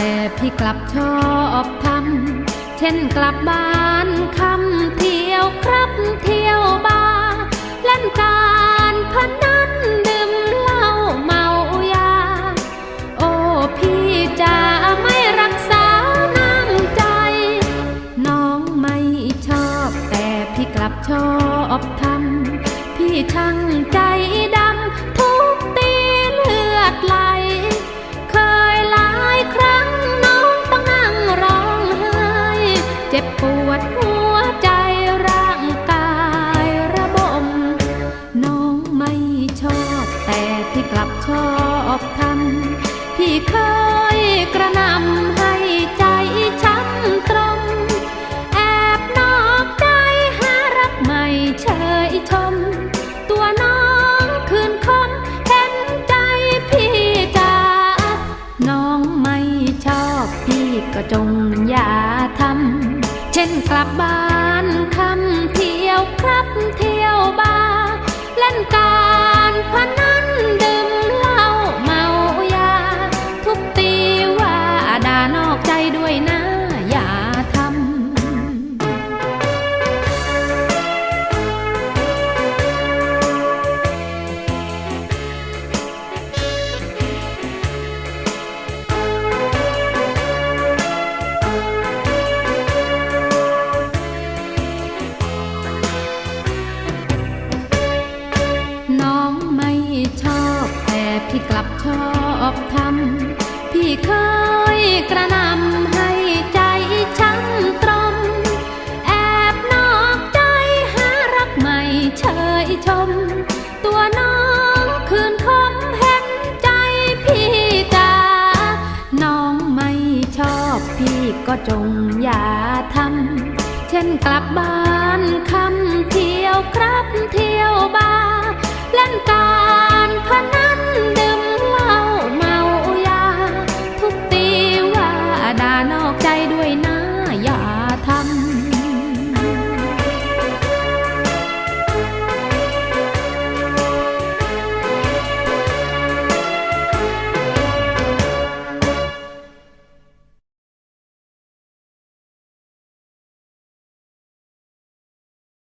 แต่พี่กลับชอบทำเช่นกลับบ้านคำเที่ยวครับเที่ยวบาร์เล่นการพนันดื่มเหล้าเมายา โอ้พี่จะไม่รักษาน้ำใจ น้องไม่ชอบแต่พี่กลับชอบทำพี่ช่างใจ ปวดหัวใจร่างกายระบม น้องไม่ชอบแต่พี่กลับชอบทำพี่เคยกระนำให้ใจช้ำตรม แอบนอกใจหารักใหม่เชยชม ตัวน้องคืนคมเห็นใจพี่จ๋าน้องไม่ชอบพี่ก็จงอย่าทำ เช่นกลับบ้านคำเที่ยวครับเที่ยว แต่พี่กลับชอบทำพี่เคยกระนำให้ใจช้ำตรม แอบนอกใจหารักใหม่เชยชม ตัวน้องคืนคมเห็นใจพี่จ๋าน้องไม่ชอบพี่ก็จงอย่าทำเช่นกลับบ้านคำ